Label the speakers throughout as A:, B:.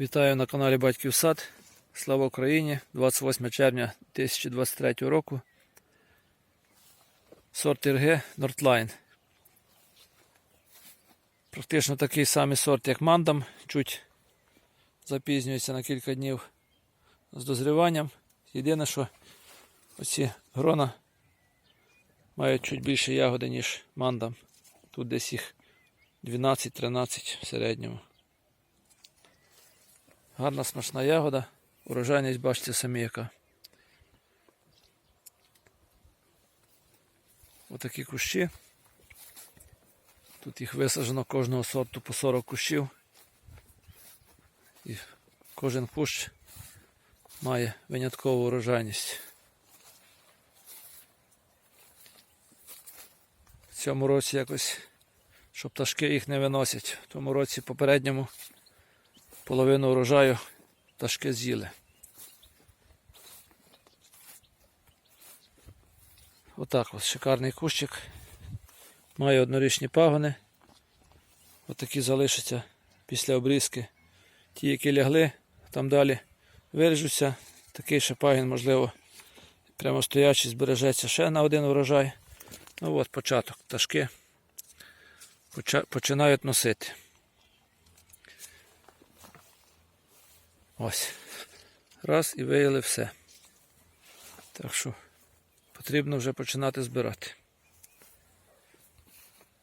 A: Вітаю на каналі Батьків Сад. Слава Україні! 28 червня 2023 року. Сорт РГ Нортлайн. Практично такий самий сорт, як мандам, чуть запізнюється на кілька днів з дозріванням. Єдине, що оці грона мають чуть більше ягоди, ніж мандам. Тут десь їх 12-13 в середньому. Гарна смачна ягода. Урожайність бачите самі яка. Отакі кущі. Тут їх висаджено кожного сорту по 40 кущів. І кожен кущ має виняткову урожайність. В цьому році якось, щоб пташки їх не виносять. В тому році попередньому половину урожаю пташки з'їли. Отак ось шикарний кущик. Має однорічні пагони. Отакі залишаться після обрізки. Ті, які лягли, там далі виріжуться. Такий ще пагін, можливо, прямо стоячий, збережеться ще на один урожай. Ну от початок. Пташки починають носити. Ось. Раз і виїли все. Так що потрібно вже починати збирати.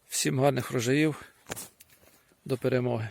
A: Всім гарних врожаїв. До перемоги.